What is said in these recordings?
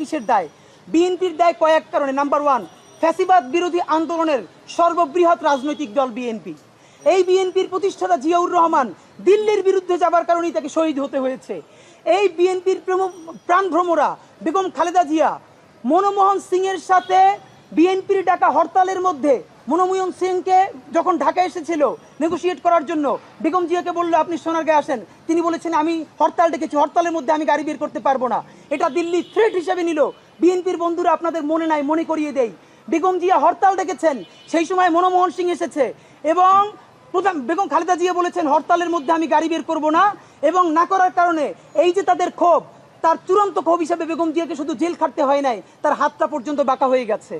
কিসের দায়। বিএনপির দায় কয়েক কারণে। নাম্বার ওয়ান ফ্যাসিবাদ বিরোধী আন্দোলনের সর্ববৃহৎ রাজনৈতিক দল বিএনপি। এই বিএনপির প্রতিষ্ঠাতা জিয়াউর রহমান দিল্লির বিরুদ্ধে যাবার কারণেই তাকে শহীদ হতে হয়েছে। এই বিএনপির প্রাণভ্রমরা বেগম খালেদা জিয়া, মনমোহন সিংয়ের সাথে বিএনপির ডাকা হরতালের মধ্যে মনমোহন সিংকে যখন ঢাকা এসেছিল নেগোসিয়েট করার জন্য, বেগম জিয়াকে বলল, আপনি সোনারগাঁয়ে আসেন। তিনি বলেছেন, আমি হরতাল ডেকেছি, হরতালের মধ্যে আমি গাড়ি বের করতে পারব না। এটা দিল্লি থ্রেট হিসেবে নিল। বিএনপির বন্ধুরা আপনাদের মনে নাই, মনে করিয়ে দেই। বেগম জিয়া হরতাল ডেকেছেন, সেই সময় মনমোহন সিং এসেছে এবং প্রধান বেগম খালেদা জিয়া বলেছেন, হরতালের মধ্যে আমি গাড়ি বের করব না। এবং না করার কারণে এই যে তাদের ক্ষোভ, তার চূড়ান্ত ক্ষোভ হিসাবে বেগম জিয়াকে শুধু জেল খাটতে হয় নাই, তার হাতটা পর্যন্ত বাঁকা হয়ে গেছে।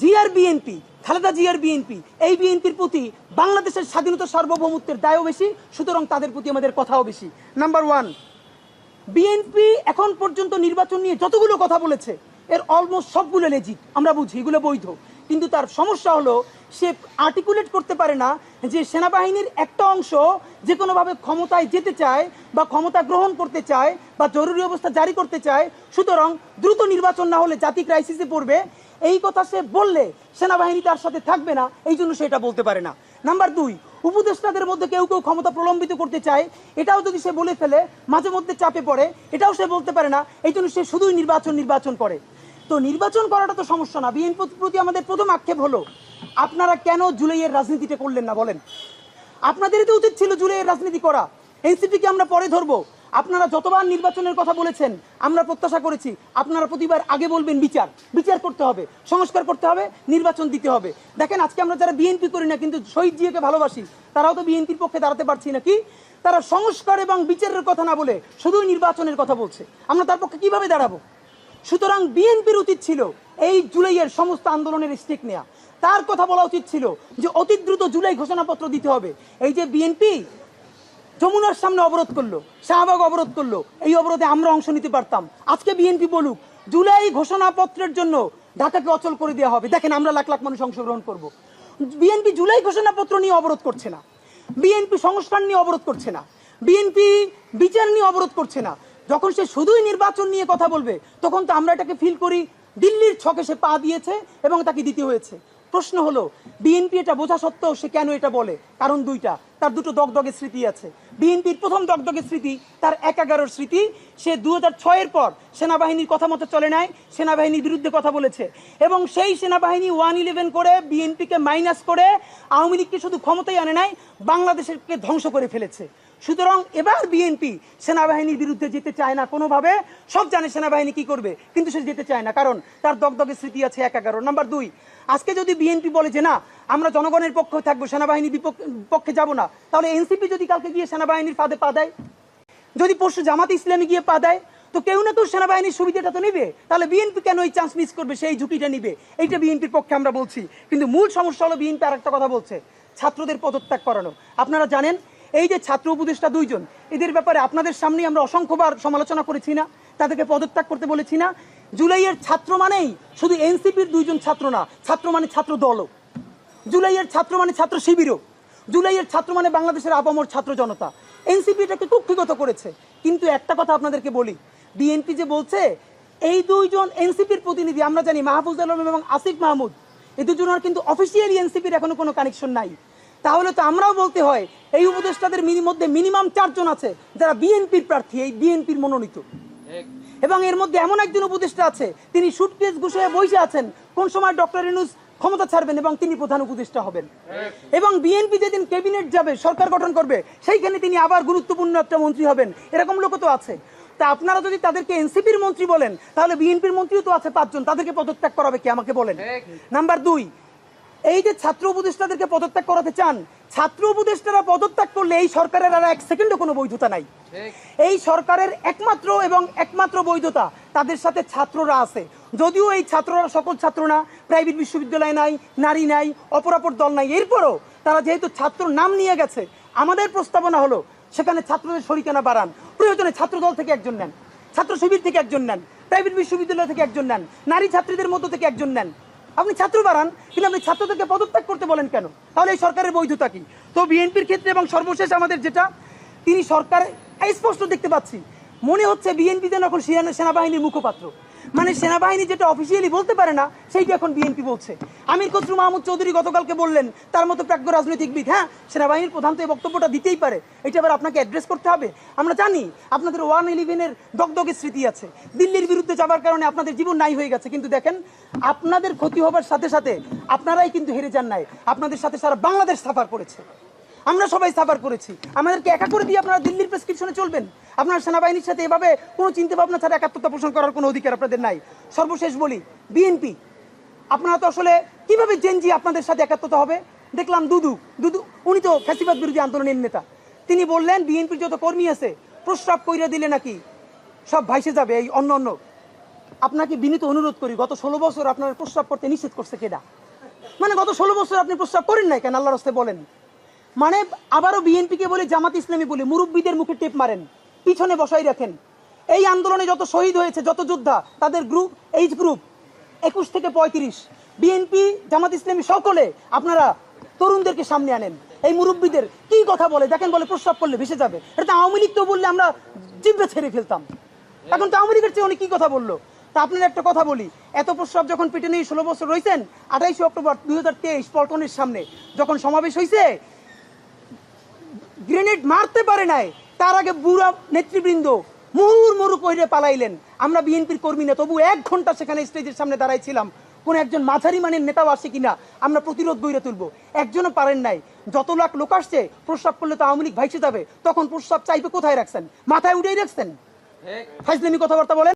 জিআর বিএনপি খালেদা জিয়ার বিএনপি এই বিএনপির প্রতি বাংলাদেশের স্বাধীনতা সার্বভৌমত্বের দায়ও বেশি, সুতরাং তাদের প্রতি আমাদের কথাও বেশি। নাম্বার ওয়ান বিএনপি এখন পর্যন্ত নির্বাচন নিয়ে যতগুলো কথা বলেছে, এর অলমোস্ট সবগুলো লেজিট আমরা বুঝি, এগুলো বৈধ। কিন্তু তার সমস্যা হলো, সে আর্টিকুলেট করতে পারে না যে সেনাবাহিনীর একটা অংশ যে কোনোভাবে ক্ষমতায় যেতে চায় বা ক্ষমতা গ্রহণ করতে চায় বা জরুরি অবস্থা জারি করতে চায়, সুতরাং দ্রুত নির্বাচন না হলে জাতি ক্রাইসিসে পড়বে এই কথা সে বললে সেনাবাহিনী তার সাথে থাকবে না, এই জন্য সে এটা বলতে পারে না। নাম্বার দুই, উপদেষ্টাদের মধ্যে কেউ কেউ ক্ষমতা প্রলম্বিত করতে চায়, এটাও যদি সে বলে ফেলে, মাঝে মধ্যে চাপে পড়ে, এটাও সে বলতে পারে না, এই জন্য সে শুধুই নির্বাচন নির্বাচন করে। তো নির্বাচন করাটা তো সমস্যা না বিএনপির প্রতি আমাদের প্রথম আক্ষেপ হলো, আপনারা কেন জুলাইয়ের রাজনীতিটা করলেন না বলেন? আপনাদেরই তো উচিত ছিল জুলাইয়ের রাজনীতি করা, এনসিপিকে আমরা পরে ধরবো আপনারা যতবার নির্বাচনের কথা বলেছেন, আমরা প্রত্যাশা করেছি, আপনারা প্রতিবার আগে বলবেন বিচার। বিচার করতে হবে, সংস্কার করতে হবে, নির্বাচন দিতে হবে। দেখেন, আজকে আমরা যারা বিএনপি করি না, কিন্তু শহীদ জিয়াকে ভালোবাসি, তারাও তো বিএনপির পক্ষে দাঁড়াতে পারছি না কি তারা সংস্কার এবং বিচারের কথা না বলে শুধুই নির্বাচনের কথা বলছে। আমরা তার পক্ষে কীভাবে দাঁড়াবো? সুতরাং বিএনপির উচিত ছিল এই জুলাইয়ের সমস্ত আন্দোলনের স্টেক নেওয়া তার কথা বলা উচিত ছিল যে, অতি দ্রুত জুলাই ঘোষণাপত্র দিতে হবে। এই যে বিএনপি যমুনার সামনে অবরোধ করল, শাহবাগ অবরোধ করল, এই অবরোধে আমরা অংশ নিতে পারতাম। আজকে বিএনপি বলুক, জুলাই ঘোষণাপত্রের জন্য ঢাকাকে অচল করে দেওয়া হবে। দেখেন, আমরা লাখ লাখ মানুষ অংশগ্রহণ করব। বিএনপি জুলাই ঘোষণাপত্র নিয়ে অবরোধ করছে না। বিএনপি সংস্কার নিয়ে অবরোধ করছে না। বিএনপি বিচার নিয়ে অবরোধ করছে না। যখন সে শুধুই নির্বাচন নিয়ে কথা বলবে, তখন তো আমরা এটাকে ফিল করি, দিল্লির ছকে সে পা দিয়েছে এবং তাকে দিতে হয়েছে। প্রশ্ন হলো বিএনপি এটা বোঝা সত্ত্বেও সে কেন এটা বলে? কারণ দুইটা, তার দুটো দগদগে স্মৃতি আছে। বিএনপির প্রথম দগদগে স্মৃতি, তার এক এগারোর স্মৃতি, সে দু হাজার ছয়ের পর সেনাবাহিনীর কথা মতো চলে নাই, সেনাবাহিনীর বিরুদ্ধে কথা বলেছে। এবং সেই সেনাবাহিনী ওয়ান ইলেভেন করে বিএনপিকে মাইনাস করে আওয়ামী লীগকে শুধু ক্ষমতায় আনে নাই, বাংলাদেশকে ধ্বংস করে ফেলেছে। সুতরাং এবার বিএনপি সেনাবাহিনীর বিরুদ্ধে যেতে চায় না কোনোভাবে। সব জানে সেনাবাহিনী কি করবে, কিন্তু সে যেতে চায় না, কারণ তার দগদগে স্মৃতি আছে এক এগারো। নাম্বার দুই, আজকে যদি বিএনপি বলে যে না, আমরা জনগণের পক্ষে থাকব সেনাবাহিনীর বিপক্ষ- পক্ষে যাব না, তাহলে এনসিপি যদি কালকে গিয়ে সেনাবাহিনীর ফাঁদে পা দেয়? যদি পরশু জামাত ইসলামী গিয়ে পা দেয়? তো কেউ না কেউ সেনাবাহিনীর সুবিধাটা তো নেবে। তাহলে বিএনপি কেন এই চান্স মিস করবে, সেই ঝুঁকিটা নিবে? এইটা বিএনপির পক্ষে আমরা বলছি। কিন্তু মূল সমস্যা হলো বিএনপি আর একটা কথা বলছে, ছাত্রদের পদত্যাগ করানো। আপনারা জানেন এই যে ছাত্র উপদেষ্টা দুইজন, এদের ব্যাপারে আপনাদের সামনে আমরা অসংখ্যবার সমালোচনা করেছি না, তাদেরকে পদত্যাগ করতে বলেছি না। জুলাইয়ের ছাত্র মানেই শুধু এনসিপির দুইজন ছাত্র না, ছাত্র মানে ছাত্র দলও। জুলাইয়ের ছাত্র মানে ছাত্র শিবিরও। জুলাইয়ের ছাত্র মানে বাংলাদেশের আপামর ছাত্র জনতা। এনসিপি এটাকে কুক্ষিগত করেছে। কিন্তু একটা কথা আপনাদেরকে বলি, বিএনপি যে বলছে, এই দুইজন এনসিপির প্রতিনিধি, আমরা জানি মাহফুজ আলম এবং আসিফ মাহমুদ এই দুজনের কিন্তু অফিসিয়ালি এনসিপির এখনও কোনো কানেকশন নাই। তাহলে তো আমরাও বলতে হয় এই উপদেষ্টাদের মধ্যে মিনিমাম চারজন আছে যারা বিএনপির প্রার্থী এই বিএনপির মনোনীত। এবং এর মধ্যে এমন একজন উপদেষ্টা আছে তিনি সুটকেস গুছিয়ে বসে আছেন কোন সময় ডক্টর ইনুস ক্ষমতা ছাড়বেন এবং তিনি প্রধান উপদেষ্টা হবেন। এবং বিএনপি যেদিন ক্যাবিনেট যাবে সরকার গঠন করবে সেইখানে তিনি আবার গুরুত্বপূর্ণ একটা মন্ত্রী হবেন এরকম লোকও তো আছে। তা আপনারা যদি তাদেরকে এনসিপির মন্ত্রী বলেন তাহলে বিএনপির মন্ত্রীও তো আছে পাঁচজন তাদেরকে পদত্যাগ করাবে কি আমাকে বলেন। নাম্বার দুই এই যে ছাত্র উপদেষ্টাদেরকে পদত্যাগ করাতে চান ছাত্র উপদেষ্টারা পদত্যাগ করলে এই সরকারের আর এক সেকেন্ডও কোনো বৈধতা নাই। এই সরকারের একমাত্র এবং একমাত্র বৈধতা তাদের সাথে ছাত্ররা আছে। যদিও এই ছাত্ররা সকল ছাত্র না প্রাইভেট বিশ্ববিদ্যালয় নাই নারী নাই অপরাপর দল নাই এরপরও তারা যেহেতু ছাত্র নাম নিয়ে গেছে আমাদের প্রস্তাবনা হলো সেখানে ছাত্রদের শরিকানা বাড়ান। প্রয়োজনে ছাত্র দল থেকে একজন নেন ছাত্র শিবির থেকে একজন নেন প্রাইভেট বিশ্ববিদ্যালয় থেকে একজন নেন নারী ছাত্রীদের মধ্য থেকে একজন নেন। আপনি ছাত্র বাড়ান কিন্তু আপনি ছাত্রদেরকে পদত্যাগ করতে বলেন কেন? তাহলে এই সরকারের বৈধতা কি? তো বিএনপির ক্ষেত্রে এবং সর্বশেষ আমাদের যেটা, তিনি সরকার স্পষ্ট দেখতে পাচ্ছি। মনে হচ্ছে বিএনপি যেন এখন সেনা- সেনাবাহিনীর মুখপাত্র। মানে সেনাবাহিনী যেটা অফিসিয়ালি বলতে পারে না, সেইটা এখন বিএনপি বলছে। আমির খসরু মাহমুদ চৌধুরী গতকালকে বললেন, তার মতো প্রাজ্ঞ রাজনৈতিকবিদ হ্যাঁ সেনাবাহিনীর প্রধান তো এই বক্তব্যটা দিতেই পারে। এটা আবার আপনাকে অ্যাড্রেস করতে হবে। আমরা জানি আপনাদের ওয়ান ইলেভেনের দগদগে স্মৃতি আছে। দিল্লির বিরুদ্ধে যাবার কারণে আপনাদের জীবন নাই হয়ে গেছে। কিন্তু দেখেন, আপনাদের ক্ষতি হবার সাথে সাথে আপনারাই কিন্তু হেরে যান নাই। আপনাদের সাথে সারা বাংলাদেশ সাফার করেছে। আমরা সবাই সাফার করেছি। আমাদেরকে একা করে দিয়ে আপনারা দিল্লির প্রেসক্রিপশনে চলবেন। আপনার সেনাবাহিনীর সাথে এভাবে কোনো চিন্তা ভাবনা ছাড়া একাত্মতা পোষণ করার কোনো অধিকার আপনাদের নাই। সর্বশেষ বলি বিএনপি আপনারা তো আসলে কীভাবে জেনজি আপনাদের সাথে একাত্মতা হবে? দেখলাম দুদু দুদু, উনি তো ফ্যাসিবাদ বিরোধী আন্দোলনের নেতা। তিনি বললেন বিএনপির যত কর্মী আছে, প্রস্রাব কইরা দিলে নাকি সব ভাইসে যাবে এই অন্য অন্য। আপনাকে বিনীত অনুরোধ করি, গত ষোলো বছর আপনার প্রস্রাব করতে নিষেধ করছে কেডা? মানে গত ষোলো বছর আপনি প্রস্রাব করেন নাই কেন? আল্লাহর হস্তে বলেন। মানে আবারও বিএনপিকে বলে, জামাত ইসলামী বলে, মুরব্বীদের মুখে টেপ মারেন, পিছনে বসাই রাখেন। এই আন্দোলনে যত শহীদ হয়েছে, যত যোদ্ধা, তাদের গ্রুপ এইজ গ্রুপ একুশ থেকে পঁয়ত্রিশ, বিএনপি, জামাত ইসলামী সকলে আপনারা তরুণদেরকে সামনে আনেন। এই মুরব্বীদের কি কথা বলে? দেখেন বলে প্রস্রাব করলে ভেসে যাবে। এটা তো আওয়ামী লীগ তো বললে আমরা জিব্বে ছেড়ে ফেলতাম। এখন তো আওয়ামী লীগের চেয়ে উনি কী কথা বলল? তা আপনার একটা কথা বলি, এত প্রস্রাব যখন পেটে নিয়ে ষোলো বছর রয়েছেন আঠাইশে অক্টোবর দুই হাজার তেইশ পল্টনের সামনে যখন সমাবেশ হয়েছে গ্রেনেড মারতে পারে নাই। তার আগে বুড়া নেতৃবৃন্দ মুহুর মুরু কইরে পালাইলেন। আমরা বিএনপির কর্মী না তবু এক ঘণ্টা সেখানে স্টেজের সামনে দাঁড়াইছিলাম। কোন একজন মাঝারি মানের নেতাও আসে কিনা আমরা প্রতিরোধ বইরে তুলবো। একজনও পারেন নাই। যত লাখ লোক আসছে প্রস্রাব করলে তো আওয়ামী লীগ ভাইসে যাবে। তখন প্রস্রাব চাইবে কোথায় রাখছেন? মাথায় উঠেই রাখছেন? ফাইজলামি কথাবার্তা বলেন।